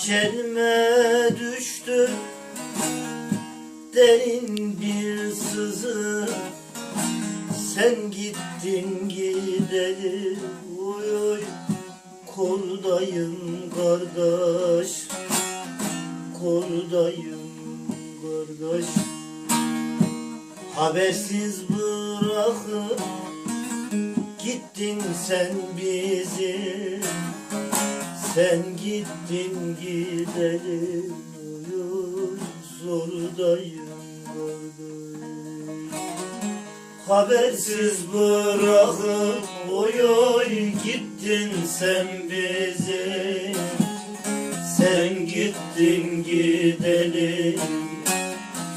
İçerime düştü derin bir sızı. Sen gittin gideli oy oy Kordayım kardeş. Kordayım kardeş. Habersiz bırakıp gittin sen bizi Sen gittin gidelim oy, zordayım kardeş Habersiz bırakıp oy gittin sen bizi Sen gittin gidelim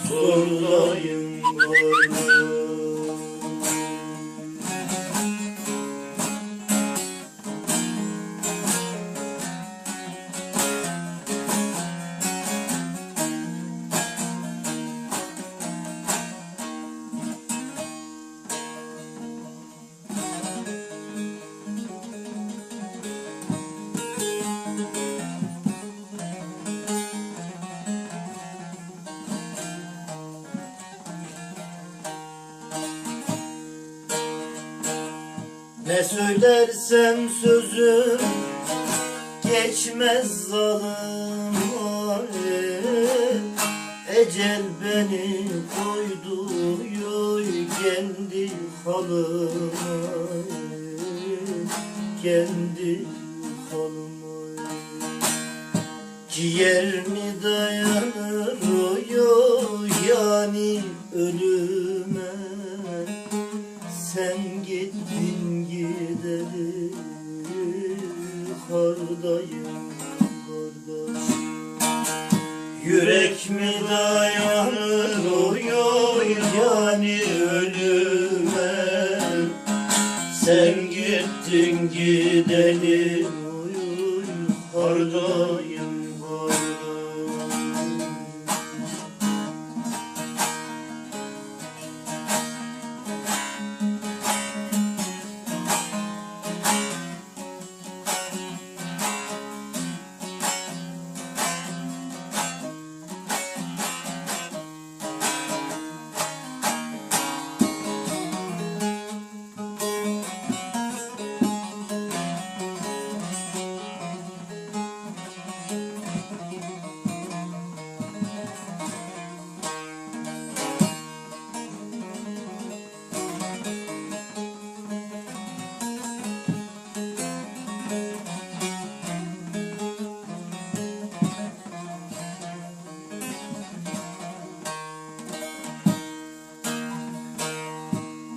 zordayım Ne söylersem sözüm geçmez zalim Ecel beni koydu yoy kendi halıma Kendi halıma Ciğer mi dayanır oy oy yani ölüme Sen gittin gideli Kardayım kardeş Yürek mi dayanır oy yani ölüme? Sen gittin Kardayım kardayım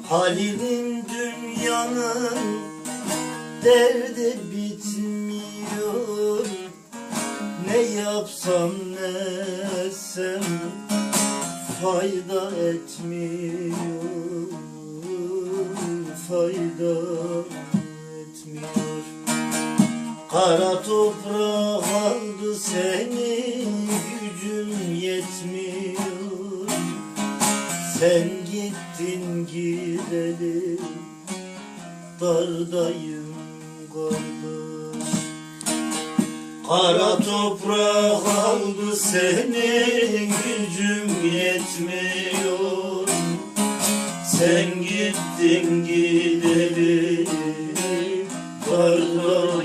Halil'in dünyanın derdi bitmiyor. Ne yapsam ne etsem fayda etmiyor. Fayda etmiyor. Kara toprak aldı seni gücüm yetmiyor. Sen gittin gideli Dardayım kardeş Kara toprak aldı seni Gücüm yetmiyor. Sen gittin gideli Dardayım